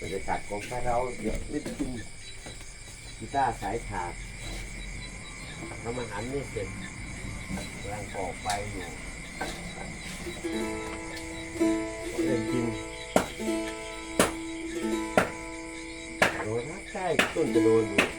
บรรยากาศของพระเราเดี๋ยวนิดนึงกีตาร์สายขากทำอาหารไม่เสร็จกำลังปอกไปอยู่เล่นกินโดนนะใช่ต้นจะโดนอยู่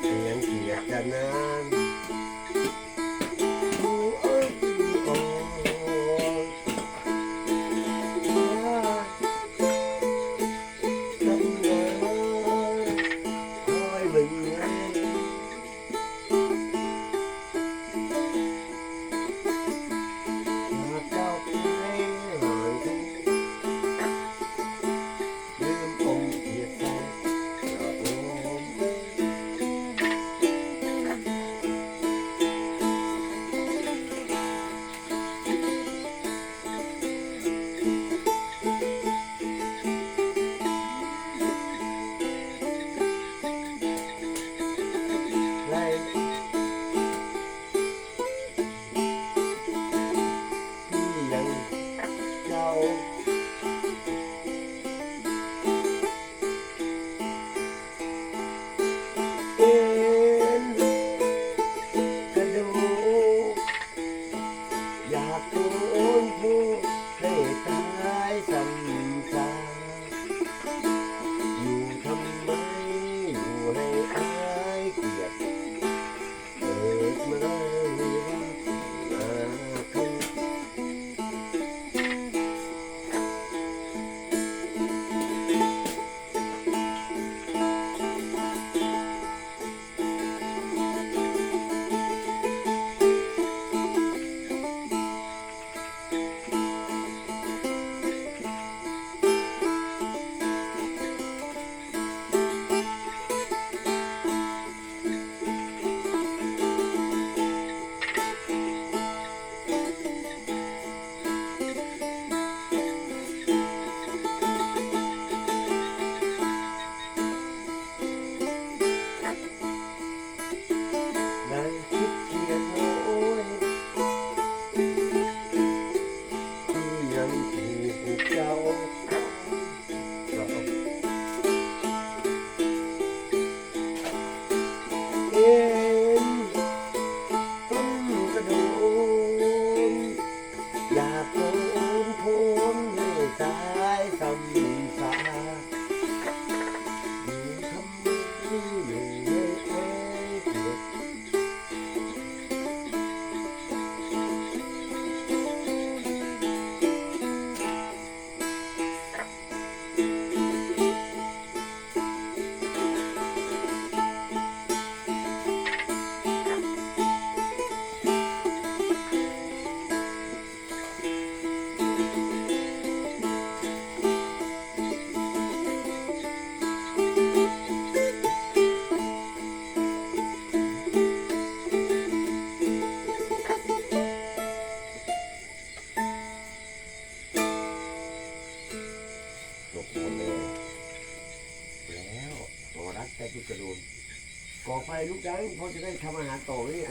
เพียงเกียดนั้น Ciao. จบหมดเลยแล้วหอรักแต่จุดกระโดนก่อไฟลุกดังพอจะได้ทำอาหารต่อเนี่ย